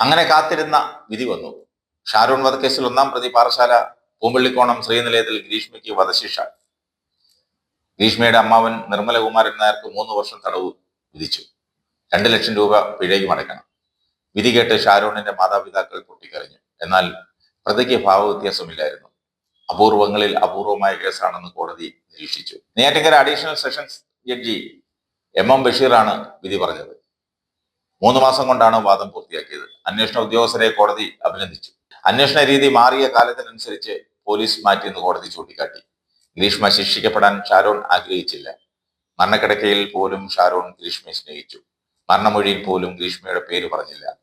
അങ്ങനെ കാത്തിരുന്ന വിധി വന്നു. ഷാരൂൺ വധക്കേസിൽ ഒന്നാം പ്രതി പാറശാല പൂമ്പള്ളിക്കോണം ശ്രീനിലയത്തിൽ ഗ്രീഷ്മയ്ക്ക് വധശിക്ഷ. ഗ്രീഷ്മയുടെ അമ്മാവൻ നിർമ്മലകുമാരൻ നായർക്ക് മൂന്ന് വർഷം തടവ് വിധിച്ചു. രണ്ട് ലക്ഷം രൂപ പിഴയും അടയ്ക്കണം. വിധി കേട്ട് ഷാരൂണിന്റെ മാതാപിതാക്കൾ പൊട്ടിക്കരഞ്ഞു. എന്നാൽ പ്രതിക്ക് ഭാവവ്യത്യാസമില്ലായിരുന്നു. അപൂർവങ്ങളിൽ അപൂർവമായ കേസാണെന്ന് കോടതി നിരീക്ഷിച്ചു. Neyyattinkara additional sessions judge M M ബഷീറാണ് വിധി പറഞ്ഞത്. മൂന്ന് മാസം കൊണ്ടാണ് വാദം പൂർത്തിയാക്കിയത്. അന്വേഷണ ഉദ്യോഗസ്ഥരെ കോടതി അഭിനന്ദിച്ചു. അന്വേഷണ രീതി മാറിയ കാലത്തിനനുസരിച്ച് പോലീസ് മാറ്റിയെന്ന് കോടതി ചൂണ്ടിക്കാട്ടി. ഗ്രീഷ്മ ശിക്ഷിക്കപ്പെടാൻ ഷാരോൺ ആഗ്രഹിച്ചില്ല. മരണക്കിടക്കയിൽ പോലും ഷാരോൺ ഗ്രീഷ്മയെ സ്നേഹിച്ചു. മരണമൊഴിയിൽ പോലും ഗ്രീഷ്മയുടെ പേര് പറഞ്ഞില്ല.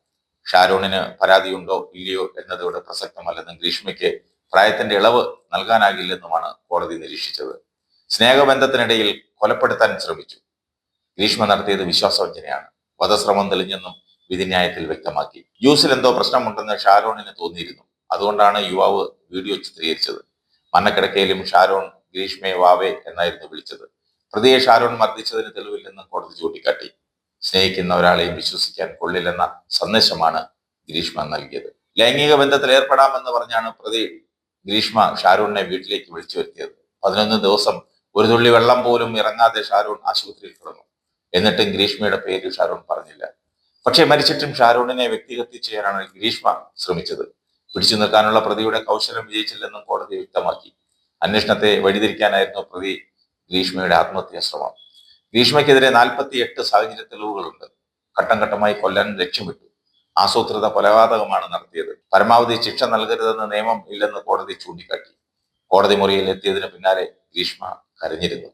ഷാരോണിന് പരാതിയുണ്ടോ ഇല്ലയോ എന്നതോട് പ്രസക്തമല്ലെന്നും ഗ്രീഷ്മയ്ക്ക് പ്രായത്തിന്റെ ഇളവ് നൽകാനാകില്ലെന്നുമാണ് കോടതി നിരീക്ഷിച്ചത്. സ്നേഹബന്ധത്തിനിടയിൽ കൊലപ്പെടുത്താൻ ശ്രമിച്ചു. ഗ്രീഷ്മ നടത്തിയത് വിശ്വാസവഞ്ചനയാണ്. വധശ്രമം തെളിഞ്ഞെന്നും വിധിന്യായത്തിൽ വ്യക്തമാക്കി. ജ്യൂസിൽ എന്തോ പ്രശ്നമുണ്ടെന്ന് ഷാരോണിന് തോന്നിയിരുന്നു. അതുകൊണ്ടാണ് യുവാവ് വീഡിയോ ചിത്രീകരിച്ചത്. മന്നക്കിടക്കയിലും ഷാരോൺ ഗ്രീഷ്മയെ വാവേ എന്നായിരുന്നു വിളിച്ചത്. പ്രതിയെ ഷാരോൺ മർദ്ദിച്ചതിന് തെളിവില്ലെന്നും കോടതി ചൂണ്ടിക്കാട്ടി. സ്നേഹിക്കുന്ന ഒരാളെയും വിശ്വസിക്കാൻ കൊള്ളില്ലെന്ന സന്ദേശമാണ് ഗ്രീഷ്മ നൽകിയത്. ലൈംഗിക ബന്ധത്തിൽ ഏർപ്പെടാമെന്ന് പറഞ്ഞാണ് പ്രതി ഗ്രീഷ്മ ഷാരൂണിനെ വീട്ടിലേക്ക് വിളിച്ചു വരുത്തിയത്. പതിനൊന്ന് ദിവസം ഒരു തുള്ളി വെള്ളം പോലും ഇറങ്ങാതെ ഷാരൂൺ ആശുപത്രിയിൽ കിടന്നു. എന്നിട്ടും ഗ്രീഷ്മയുടെ പേര് ഷാരൂൺ പറഞ്ഞില്ല. പക്ഷേ മരിച്ചിട്ടും ഷാരൂണിനെ വ്യക്തിഹത്യ ചെയ്യാനാണ് ഗ്രീഷ്മ ശ്രമിച്ചത്. പിടിച്ചു നിൽക്കാനുള്ള പ്രതിയുടെ കൗശലം വിജയിച്ചില്ലെന്നും കോടതി വ്യക്തമാക്കി. അന്വേഷണത്തെ വഴിതിരിക്കാനായിരുന്നു പ്രതി ഗ്രീഷ്മയുടെ ആത്മഹത്യാ ശ്രമം ഗ്രീഷ്മയ്ക്കെതിരെ നാൽപ്പത്തി എട്ട് സാഹചര്യ തെളിവുകളുണ്ട്. ഘട്ടം ഘട്ടമായി കൊല്ലാൻ ലക്ഷ്യമിട്ടു. ആസൂത്രിത കൊലപാതകമാണ് നടത്തിയത്. പരമാവധി ശിക്ഷ നൽകരുതെന്ന് നിയമം ഇല്ലെന്ന് കോടതി ചൂണ്ടിക്കാട്ടി. കോടതി മുറിയിൽ എത്തിയതിന് പിന്നാലെ ഗ്രീഷ്മ കരഞ്ഞിരുന്നു.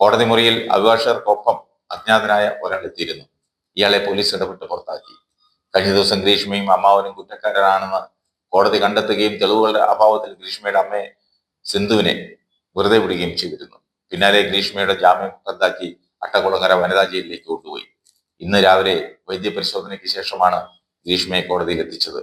കോടതി മുറിയിൽ അഭിഭാഷകർക്കൊപ്പം അജ്ഞാതനായ ഒരാൾ എത്തിയിരുന്നു ഇയാളെ പോലീസ് ഇടപെട്ട് പുറത്താക്കി. കഴിഞ്ഞ ദിവസം ഗ്രീഷ്മയും അമ്മാവനും കുറ്റക്കാരനാണെന്ന് കോടതി കണ്ടെത്തുകയും തെളിവുകളുടെ അഭാവത്തിൽ ഗ്രീഷ്മയുടെ അമ്മയെ സിന്ധുവിനെ വെറുതെ വിടുകയും ചെയ്തിരുന്നു. പിന്നാലെ ഗ്രീഷ്മയുടെ ജാമ്യം റദ്ദാക്കി അട്ടകുളങ്ങര വനിതാ ജയിലിലേക്ക് കൊണ്ടുപോയി. ഇന്ന് രാവിലെ വൈദ്യപരിശോധനയ്ക്ക് ശേഷമാണ് ഗ്രീഷ്മയെ കോടതിയിൽ എത്തിച്ചത്.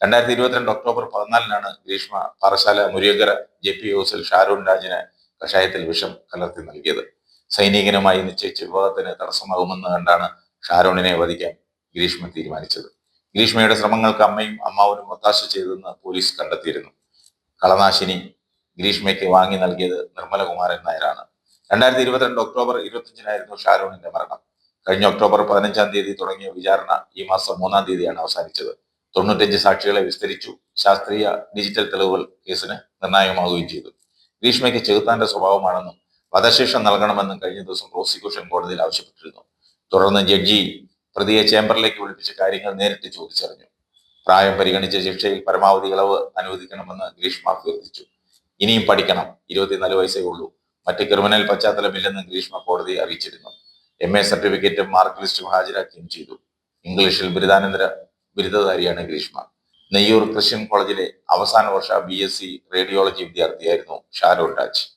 രണ്ടായിരത്തി ഇരുപത്തിരണ്ട് ഒക്ടോബർ പതിനാലിനാണ് ഗ്രീഷ്മ പാറശാല മുരിയങ്കര ജെ പി ഹൗസിൽ ഷാരൂൺ രാജിന് കഷായത്തിൽ വിഷം കലർത്തി നൽകിയത്. സൈനികനുമായി നിശ്ചയിച്ച് വിവാഹത്തിന് തടസ്സമാകുമെന്ന് കണ്ടാണ് ഷാരോണിനെ വധിക്കാൻ ഗ്രീഷ്മ തീരുമാനിച്ചത്. ഗ്രീഷ്മയുടെ ശ്രമങ്ങൾക്ക് അമ്മയും അമ്മാവനും ഒത്താശ ചെയ്തെന്ന് പോലീസ് കണ്ടെത്തിയിരുന്നു. കളനാശിനി ഗ്രീഷ്മയ്ക്ക് വാങ്ങി നൽകിയത് നിർമ്മലകുമാരൻ നായരാണ്. രണ്ടായിരത്തി ഇരുപത്തിരണ്ട് ഒക്ടോബർ ഇരുപത്തിയഞ്ചിനായിരുന്നു ഷാരോണിന്റെ മരണം. കഴിഞ്ഞ ഒക്ടോബർ പതിനഞ്ചാം തീയതി തുടങ്ങിയ വിചാരണ ഈ മാസം മൂന്നാം തീയതിയാണ് അവസാനിച്ചത്. തൊണ്ണൂറ്റഞ്ച് സാക്ഷികളെ വിസ്തരിച്ചു ശാസ്ത്രീയ ഡിജിറ്റൽ തെളിവുകൾ കേസിന് നിർണായകമാവുകയും ചെയ്തു. ഗ്രീഷ്മയ്ക്ക് ചെകുത്താന്റെ സ്വഭാവമാണെന്നും വധശിക്ഷ നൽകണമെന്നും കഴിഞ്ഞ ദിവസം പ്രോസിക്യൂഷൻ കോടതിയിൽ ആവശ്യപ്പെട്ടിരുന്നു. തുടർന്ന് ജഡ്ജി പ്രതിയെ ചേംബറിലേക്ക് വിളിപ്പിച്ച കാര്യങ്ങൾ നേരിട്ട് ചോദിച്ചറിഞ്ഞു. പ്രായം പരിഗണിച്ച ശിക്ഷയിൽ പരമാവധി ഇളവ് അനുവദിക്കണമെന്ന് ഗ്രീഷ്മ അഭ്യർത്ഥിച്ചു. ഇനിയും പഠിക്കണം. ഇരുപത്തിനാല് വയസ്സേ ഉള്ളൂ. മറ്റ് ക്രിമിനൽ പശ്ചാത്തലമില്ലെന്ന് ഗ്രീഷ്മ കോടതിയെ അറിയിച്ചിരുന്നു. എം എ സർട്ടിഫിക്കറ്റും മാർക്ക് ലിസ്റ്റും ഹാജരാക്കുകയും ചെയ്തു. ഇംഗ്ലീഷിൽ ബിരുദാനന്തര ബിരുദധാരിയാണ് ഗ്രീഷ്മ. നെയ്യൂർ ക്രിസ്ത്യൻ കോളേജിലെ അവസാന വർഷ ബി എസ് സി റേഡിയോളജി വിദ്യാർത്ഥിയായിരുന്നു ഷാരോൺ രാജ്.